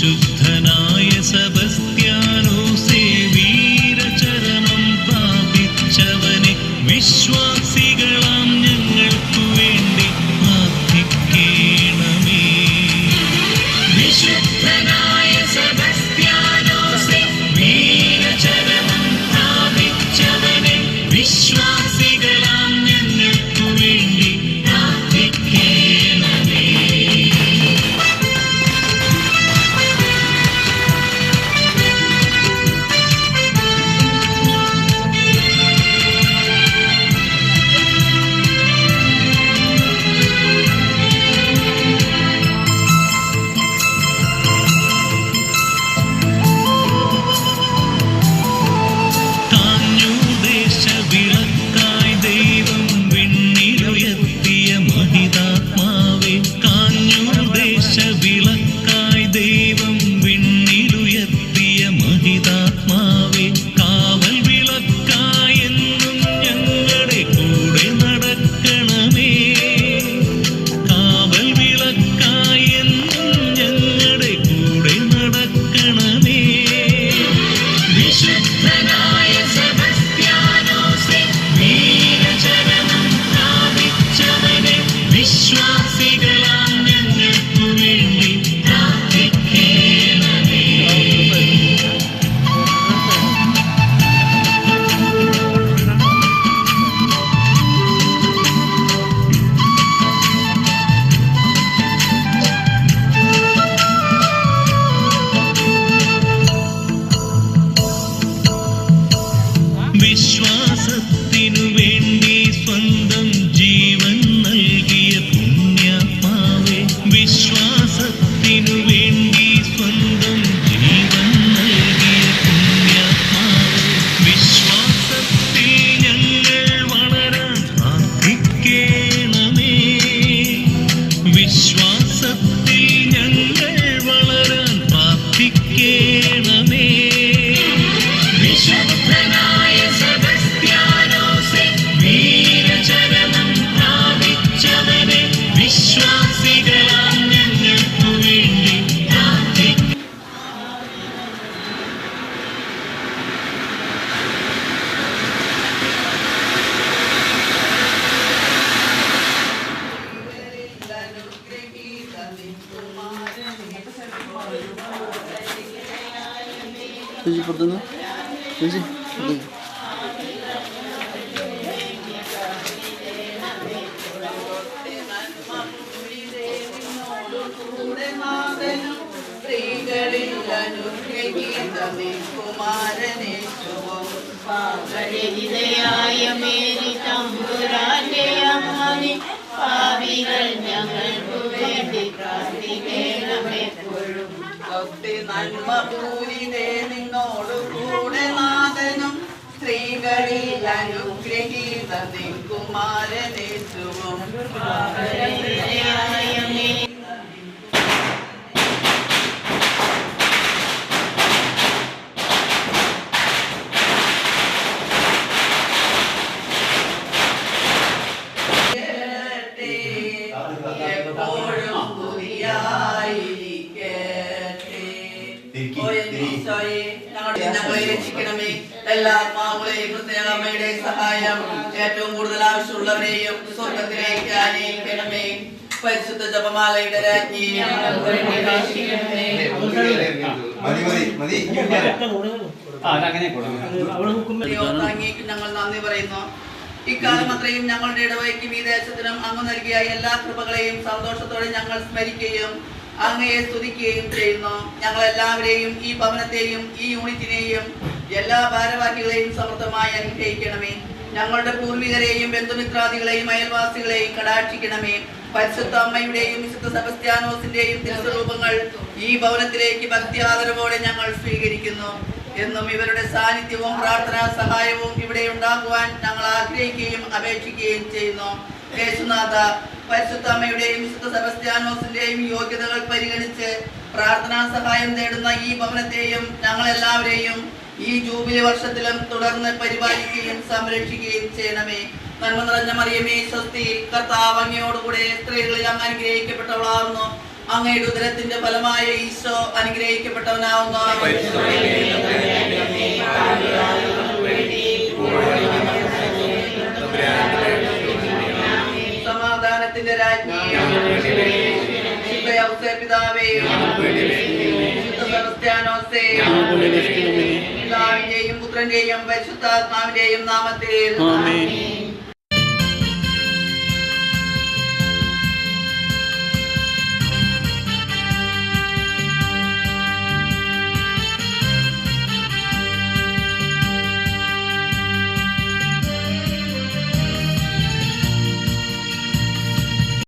പരിശുദ്ധനായ സെബസ്ത്യാനോസേ വീരചരണം പ്രാപിച്ചവനെ വിശ്വാസ വിശ്വാസത്തിനു വേണ്ടി സ്വന്തം ജീവൻ ചേച്ചി Gözü. ചേച്ചി പുറത്തുനിന്ന്. സ്ത്രീകളിൽ അനുഗ്രഹീതമേ കുമാരനേശുവും പാപരഹിതയായ മേരി തമ്പുരാന്റെ അമ്മനി പാവികൾ ഞങ്ങൾക്കു വേണ്ടി പ്രാർത്ഥിക്കണമേ എപ്പോഴും ഭക്തി നന്മ പൂരി നിന്നോട് സ്ത്രീകളിൽ അനുഗ്രഹീതമേ കുമാരനേശുവും എല്ലാ ആത്മാവുകളെയും പ്രത്യേക അമ്മയുടെ സഹായം ഏറ്റവും കൂടുതൽ ആവശ്യമുള്ളവരെയും സ്വർഗത്തിലേക്ക് ആനയിക്കണമേ. പരിശുദ്ധ ജപമാലയുടെ രാജ്ഞി ഞങ്ങൾ നന്ദി പറയുന്നു. ഇക്കാലം അത്രയും ഞങ്ങളുടെ ഇടവയ്ക്കും ഈ ദേശത്തിനും അങ്ങ് നൽകിയ എല്ലാ കൃപകളെയും സന്തോഷത്തോടെ ഞങ്ങൾ സ്മരിക്കുകയും അങ്ങയെ സ്തുതിക്കുകയും ചെയ്യുന്നു. ഞങ്ങൾ എല്ലാവരെയും ഈ ഭവനത്തെയും ഈ യൂണിറ്റിനെയും എല്ലാ ഭാരവാഹികളെയും സമൃദ്ധമായി അനുഗ്രഹിക്കണമേ. ഞങ്ങളുടെ പൂർവികരെയും ബന്ധുമിത്രാദികളെയും അയൽവാസികളെയും കടാക്ഷിക്കണമേ. പരിശുദ്ധ അമ്മയുടെയും വിശുദ്ധ സെബസ്ത്യാനോസിന്റെയും തിരുസ്വരൂപങ്ങൾ ഈ ഭവനത്തിലേക്ക് ഭക്തി ആദരവോടെ ഞങ്ങൾ സ്വീകരിക്കുന്നു. എന്നും ഇവരുടെ സാന്നിധ്യവും പ്രാർത്ഥനാ സഹായവും ഇവിടെ ഉണ്ടാകുവാൻ ഞങ്ങൾ ആഗ്രഹിക്കുകയും അപേക്ഷിക്കുകയും ചെയ്യുന്നു. യേശുനാഥ പരിശുദ്ധ അമ്മയുടെയും വിശുദ്ധ സെബസ്ത്യാനോസിന്റെയും യോഗ്യതകൾ പരിഗണിച്ച് പ്രാർത്ഥനാ സഹായം നേടുന്ന ഈ ഭവനത്തെയും ഞങ്ങളെല്ലാവരെയും ഈ ജൂബിലി വർഷത്തിലും തുടർന്ന് പരിപാലിക്കുകയും സംരക്ഷിക്കുകയും ചെയ്യണമേ. നന്മ നിറഞ്ഞ മറിയമേ സ്വസ്തി കർത്താവ് അങ്ങയോടുകൂടെ സ്ത്രീകളിൽ അങ്ങ് അനുഗ്രഹിക്കപ്പെട്ടവളാവുന്നു. അങ്ങയുടെ ഉദരത്തിന്റെ ഫലമായ ഈശോ അനുഗ്രഹിക്കപ്പെട്ടവനാവുന്നു. ശുദ്ധ പിതാവേ ശുദ്ധ സെബസ്ത്യാനോസേ പിതാവിന്റെയും പുത്രന്റെയും പരിശുദ്ധാത്മാവിന്റെയും നാമത്തിൽ